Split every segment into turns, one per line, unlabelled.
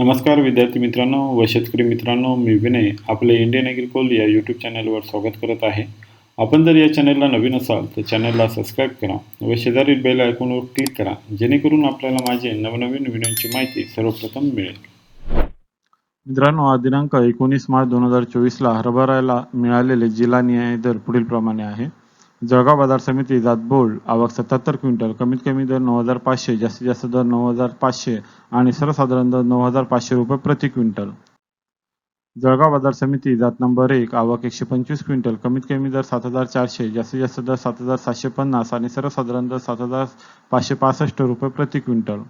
नमस्कार विद्यार्थी मित्रांनो व शेतकरी मित्रांनो मी विनय आपले इंडियन ॲग्रिकोल या यूट्यूब चॅनलवर स्वागत करत आहे. आपण जर या चॅनलला नवीन असाल तर चॅनलला सबस्क्राईब करा व शेजारील बेल आयकॉनवर क्लिक करा जेणेकरून आपल्याला माझे नवनवीन व्हिडिओची माहिती सर्वप्रथम मिळेल. मित्रांनो आज दिनांक एकोणीस मार्च दोन हजार चोवीसला हरभरायला मिळालेले जिल्हा न्याय दर पुढील प्रमाणे आहे. जळगाव बाजार समिती जातबोल आवक सत्याहत्तर क्विंटल. कमीत कमी दर नऊ हजार पाचशे जास्तीत जास्त दर नऊ हजार पाचशे आणि सर्वसाधारण दर नऊ हजार पाचशे रुपये प्रति क्विंटल. जळगाव बाजार समिती जात नंबर एक. आवक एकशे पंचवीस क्विंटल. कमीत कमी दर सात हजार चारशे जास्तीत जास्त दर सात हजार सातशे पन्नास आणि सर्वसाधारण दर सात हजार पाचशे पासष्ट रुपये प्रति क्विंटल.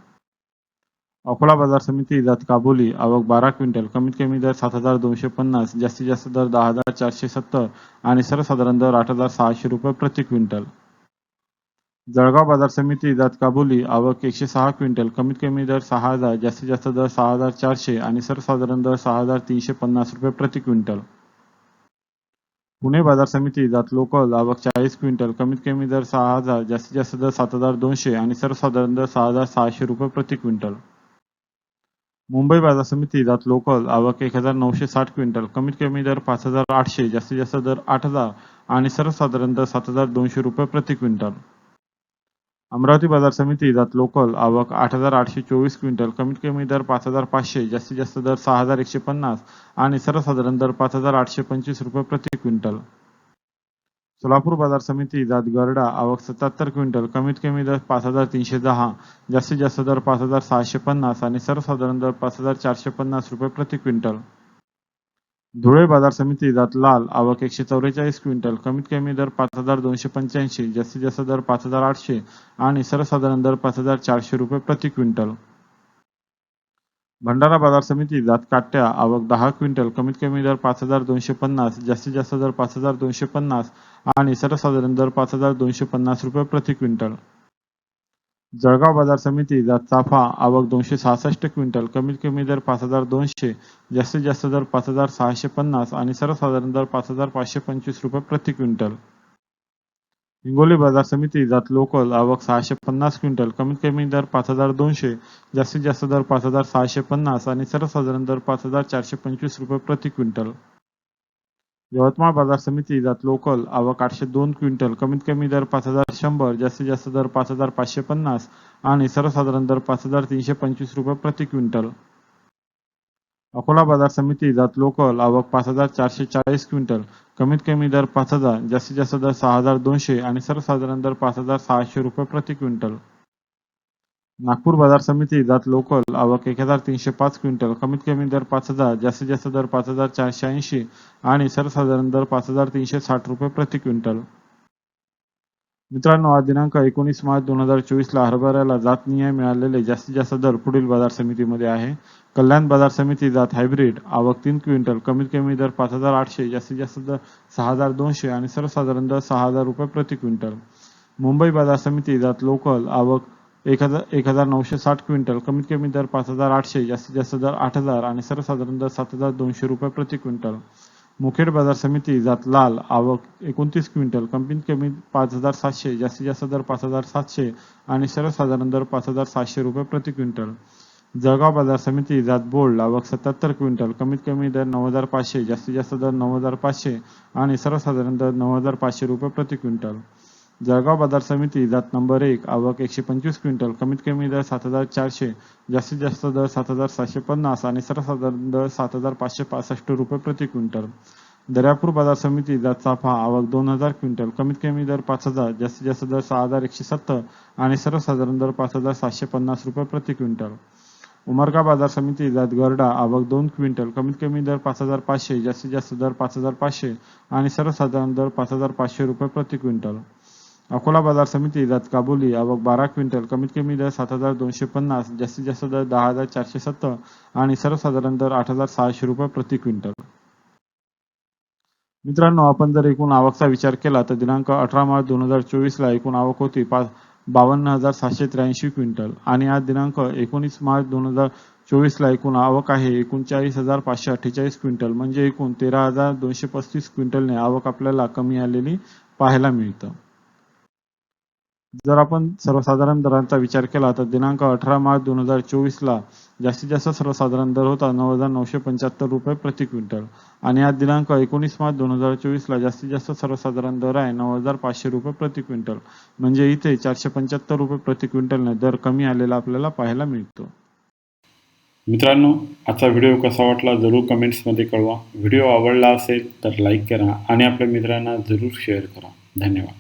अकोला बाजार समिती जात काबोली आवक बारा क्विंटल कमीत कमी दर सात हजार दोनशे पन्नास जास्तीत जास्त दर दहा हजार चारशे सत्तर आणि सर्वसाधारण दर आठ हजार सहाशे रुपये प्रति क्विंटल. जळगाव बाजार समिती जात काबोली आवक एकशे सहा क्विंटल कमीत कमी दर सहा हजार जास्तीत जास्त दर सहा हजार चारशे आणि सर्वसाधारण दर सहा हजार तीनशे पन्नास रुपये प्रति क्विंटल. पुणे बाजार समिती जात लोकल आवक चाळीस क्विंटल कमीत कमी दर सहा हजार जास्तीत जास्त दर सात हजार दोनशे आणि सर्वसाधारण दर सहा हजार सहाशे रुपये प्रति क्विंटल. मुंबई बाजार समिती जात लोकल आवक एक हजार नऊशे साठ क्विंटल कमीत कमी दर पाच हजार आठशे जास्तीत जास्त दर आठ हजार आणि सर्वसाधारण दर सात हजार दोनशे रुपये प्रति क्विंटल. अमरावती बाजार समिती जात लोकल आवक आठ हजार आठशे चोवीस क्विंटल कमीत कमी दर पाच हजार पाचशे जास्तीत जास्त दर सहा हजार एकशे पन्नास आणि सर्वसाधारण दर पाच हजार आठशे पंचवीस रुपये प्रति क्विंटल. सोलापूर बाजार समिती जात गरडा आवक सत्याहत्तर क्विंटल कमीत कमी दर पाच हजार तीनशे दहा जास्तीत जास्त दर पाच हजार सहाशे पन्नास आणि सर्वसाधारण दर पाच हजार चारशे पन्नास रुपये प्रति क्विंटल. धुळे बाजार समिती जात लाल आवक एकशे चौवेचाळीस क्विंटल कमीत कमी दर पाच हजार दोनशे पंच्याऐंशी जास्तीत जास्त दर पाच हजार आठशे आणि सर्वसाधारण दर पाच हजार चारशे रुपये प्रति क्विंटल. भंडारा बाजार समिती जात काट्या आवक दहा क्विंटल कमीत कमी दर पाच हजार दोनशे पन्नास जास्तीत जास्त दर पाच हजार दोनशे पन्नास आणि सर्वसाधारण दर पाच हजार दोनशे पन्नास रुपये प्रति क्विंटल. जळगाव बाजार समिती जात चाफा आवक दोनशे सहासष्ट क्विंटल कमीत कमी दर पाच हजार दोनशे जास्तीत जास्त दर पाच हजार सहाशे पन्नास आणि सर्वसाधारण दर पाच हजार पाचशे पंचवीस रुपये प्रति क्विंटल. हिंगोली बाजार समिती जात लोकल आवक सहाशे पन्नास क्विंटल कमीत कमी दर पाच हजार दोनशे जास्तीत जास्त दर पाच हजार सहाशे पन्नास आणि सर्वसाधारण दर पाच हजार चारशे पंचवीस रुपये प्रति क्विंटल. यवतमाळ बाजार समिती जात लोकल आवक आठशे दोन क्विंटल कमीत कमी दर पाच हजार शंभर जास्तीत जास्त दर पाच हजार पाचशे पन्नास आणि सर्वसाधारण दर पाच हजार तीनशे पंचवीस रुपये प्रति क्विंटल. अकोला बाजार समिती जात लोकल आवक पाच हजार चारशे चाळीस क्विंटल. कमीत कमी दर पाच हजार जास्तीत जास्त दर सहा हजार दोनशे आणि सर्वसाधारण दर पाच हजार सहाशे रुपये प्रति क्विंटल. नागपूर बाजार समिती जात लोकल आवक एक हजार तीनशे पाच क्विंटल कमीत कमी दर पाच हजार जास्तीत जास्त दर पाच हजार चारशे ऐंशी आणि सर्वसाधारण दर पाच हजार तीनशे साठ रुपये प्रति क्विंटल. मित्रांनो आज दिनांक एकोणीस मार्च दोन हजार चोवीसला हरभऱ्याला जात न्याय मिळालेले जास्तीत जास्त दर पुढील बाजार समितीमध्ये आहे. कल्याण बाजार समिती जात हायब्रिड आवक तीन क्विंटल कमीत कमी दर पाच हजार आठशे जास्तीत जास्त दर सहा हजार दोनशे आणि सर्वसाधारण दर सहा हजार रुपये प्रति क्विंटल. मुंबई बाजार समिती जात लोकल आवक एक हजार एक हजार नऊशे साठ क्विंटल कमीत कमी दर पाच हजार आठशे जास्तीत जास्त दर आठ हजार आणि सर्वसाधारण दर सात हजार दोनशे रुपये प्रति क्विंटल. मुखेड बाजार समिती जात लाल आवक एकोणतीस क्विंटल कमीत कमी पाच हजार सातशे जास्तीत जास्त दर पाच हजार सातशे आणि सर्वसाधारण दर पाच हजार सातशे रुपये प्रति क्विंटल. जळगाव बाजार समिती जात बोल्ड आवक सत्याहत्तर क्विंटल कमीत कमी दर नऊ हजार पाचशे जास्तीत जास्त दर नऊ हजार पाचशे आणि सर्वसाधारण दर नऊ हजार पाचशे रुपये प्रति क्विंटल. जळगाव बाजार समिती जात नंबर एक आवक एकशे पंचवीस क्विंटल कमीत कमी दर सात हजार चारशे जास्तीत जास्त दर सात हजार सातशे पन्नास आणि सर्वसाधारण दर सात हजार पाचशे पासष्ट रुपये प्रति क्विंटल. दर्यापूर बाजार समिती जात चाफा आवक दोन हजार क्विंटल कमीत कमी दर पाच हजार जास्तीत जास्त दर सहा हजार एकशे सत्तर आणि सर्वसाधारण दर पाच हजार सातशे पन्नास रुपये प्रति क्विंटल. उमरगा बाजार समिती जात गरडा आवक दोन क्विंटल कमीत कमी दर पाच हजार पाचशे जास्तीत जास्त दर पाच हजार पाचशे आणि सर्वसाधारण दर पाच हजार पाचशे रुपये प्रति क्विंटल. अकोला बाजार समिती जात काबुली. आवक बारा क्विंटल कमीत कमी दर सात हजार दोनशे पन्नास जास्तीत जास्त दर दहा हजार चारशे सत्तर आणि सर्वसाधारण दर आठ हजार सहाशे रुपये प्रति क्विंटल. मित्रांनो आपण जर एकूण आवकचा विचार केला तर दिनांक अठरा मार्च दोन हजार चोवीसला एकूण आवक होती पाच बावन्न हजार सातशे त्र्याऐंशी क्विंटल आणि आज दिनांक एकोणीस मार्च दोन हजार चोवीसला एकूण आवक आहे एकोणचाळीस हजार पाचशे अठ्ठेचाळीस क्विंटल. म्हणजे एकूण तेरा हजार दोनशे पस्तीस क्विंटलने आवक आपल्याला कमी आलेली पाहायला मिळतं. जर आपण सर्वसाधारण दरांचा विचार केला तर दिनांक अठरा मार्च दोन हजार चोवीसला जास्तीत जास्त सर्वसाधारण दर होता नऊ हजार नऊशे पंच्याहत्तर रुपये प्रति क्विंटल. आणि आज दिनांक एकोणीस मार्च दोन हजार चोवीसला जास्तीत जास्त सर्वसाधारण दर आहे नऊ हजार पाचशे रुपये प्रति क्विंटल. म्हणजे इथे चारशे पंच्याहत्तर रुपये प्रति क्विंटलने दर कमी आलेला आपल्याला पाहायला मिळतो.
मित्रांनो आजचा व्हिडिओ कसा वाटला जरूर कमेंट्समध्ये कळवा. व्हिडिओ आवडला असेल तर लाईक करा आणि आपल्या मित्रांना जरूर शेअर करा. धन्यवाद.